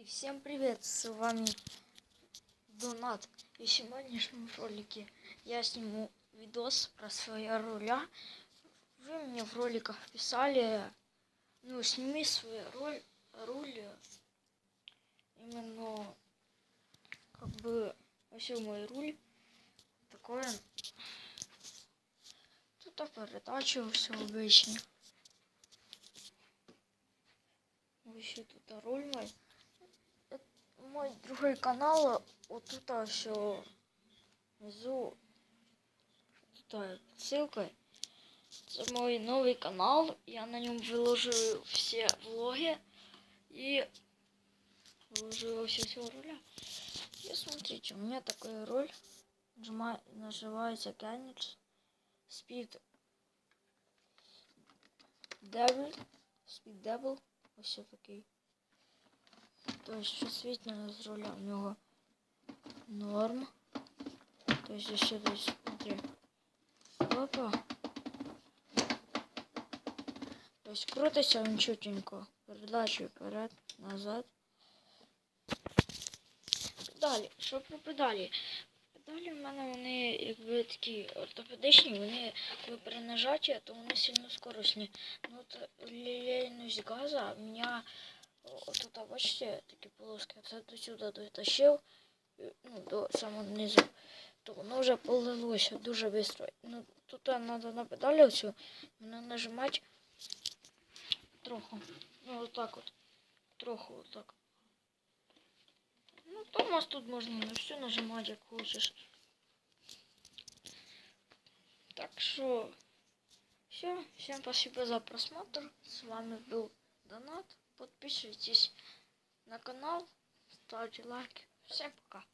И всем привет, с вами Донат. И в сегодняшнем ролике я сниму видос про своя руля. Вы мне в роликах писали, ну, сними свою роль, руль, именно, как бы, вообще мой руль, такое, тут передача все обычно. Еще тут руль мой. Это мой другой канал, вот тут все внизу, тут ссылка. Це мой новый канал, я на нем выложу все влоги и выложу все всего руля. И смотрите, у меня такая роль, нажимаю, называется Canix Speed Devil, Speed Devil, ось такий. Тобто чувствительность з руля у нього норм. Тобто ще десь, смотри. Опа. Тобто крутиться він чутенько. Передачу вперед, назад. Педалі. Що про педалі? Педалі в мене вони якби такі ортопедичні, вони коли при нажатті, то вони сильно скоростні. Ну от лілейність газа у мене тут, бачите, такі полоски, це до сюди дотащив, і, ну, до самого низу, то воно вже полилося дуже швидко. Ну, тут треба на педалі оцю, мене нажимати трохи. Ну, отак от. Трохи отак. Ну, Томас тут можна на все нажимати, як хочеш. Так что, все. Всем спасибо за просмотр. С вами был Донат. Подписывайтесь на канал, ставьте лайки. Всем пока.